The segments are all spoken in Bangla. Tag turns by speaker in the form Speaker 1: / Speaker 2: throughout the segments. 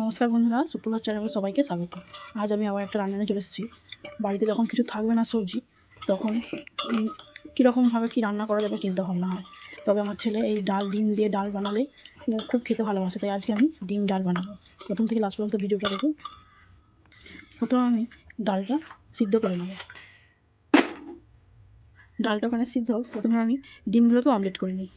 Speaker 1: নমস্কার বন্ধুরা, সুপ্রভাত চ্যানেলে সবাইকে স্বাগত। আজ আমি আবার একটা রান্না নিয়ে চলে এসেছি। বাড়িতে যখন কিছু থাকবে না সবজি, তখন কীরকমভাবে কী রান্না করা যাবে চিন্তা ভাবনা হয়। তবে আমার ছেলে এই ডাল, ডিম দিয়ে ডাল বানালে খুব খেতে ভালোবাসে, তাই আজকে আমি ডিম, ডাল বানাবো। প্রথম থেকে লাস্ট পর্যন্ত ভিডিওটা দেখুন। প্রথমে আমি ডালটা সিদ্ধ করে নেব। ডালটা ওখানে সিদ্ধ প্রথমে আমি ডিমগুলোকে অমলেট করে নিই।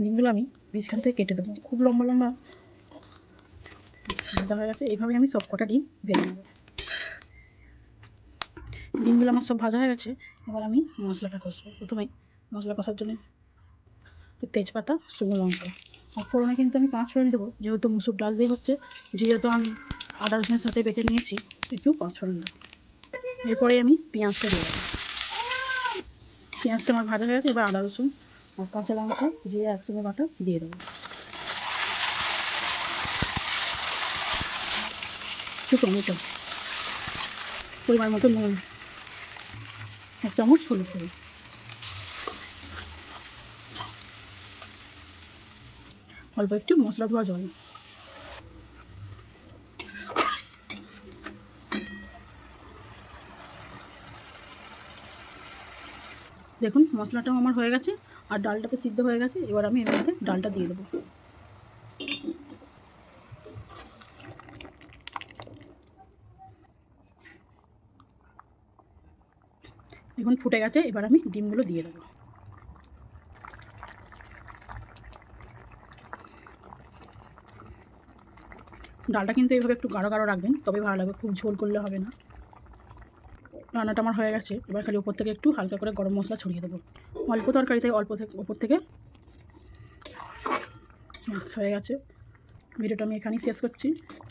Speaker 1: ডিমগুলো আমি বীজখান থেকে কেটে দেবো। খুব লম্বা লম্বা। ভাজা হয়ে গেছে এইভাবে আমি সব কটা ডিম ভেজে নেব। ডিমগুলো আমার সব ভাজা হয়ে গেছে। এবার আমি মশলাটা কষবো। প্রথমে মশলা কষার জন্য তেজপাতা, শুকনো লঙ্কা। আর ফোড়নে কিন্তু আমি পাঁচ ফোড়ন দেবো। যেহেতু মুসুর ডাল দিয়ে হচ্ছে, যেহেতু আমি আদা রসুনের সাথে বেটে নিয়েছি, একটু পাঁচ ফোড়ন দেবো। এরপরে আমি পেঁয়াজটা দিয়ে দেবো। পেঁয়াজটা আমার ভাজা হয়ে গেছে, এবার আদা রসুন আর কাঁচা লঙ্কা জিরে একসঙ্গে বাটা দিয়ে দেবো। টমেটো পরিমাণ মতো নুন। এক চামচ হলুদ হলুদ অল্প একটু মশলা ধোয়া জল। দেখুন, মশলাটাও আমার হয়ে গেছে আর ডালটা তো সিদ্ধ হয়ে গেছে। এবার আমি এর মধ্যে ডালটা দিয়ে দেবো। এখন ফুটে গেছে, এবার আমি ডিমগুলো দিয়ে দেবো। ডালটা কিন্তু এইভাবে একটু গাঢ় গাঢ় রাখবেন, তবে ভালো লাগবে, খুব ঝোল করলে হবে না। রান্নাটা আমার হয়ে গেছে। এবার খালি ওপর থেকে একটু হালকা করে গরম মশলা ছড়িয়ে দেবো। অল্প তরকারি তাই অল্প থেকে ওপর থেকে হয়ে গেছে। ভিডিওটা আমি এখানেই শেষ করছি।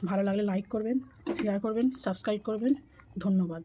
Speaker 1: ভালো লাগলে লাইক করবেন শেয়ার করবেন সাবস্ক্রাইব করবেন। ধন্যবাদ।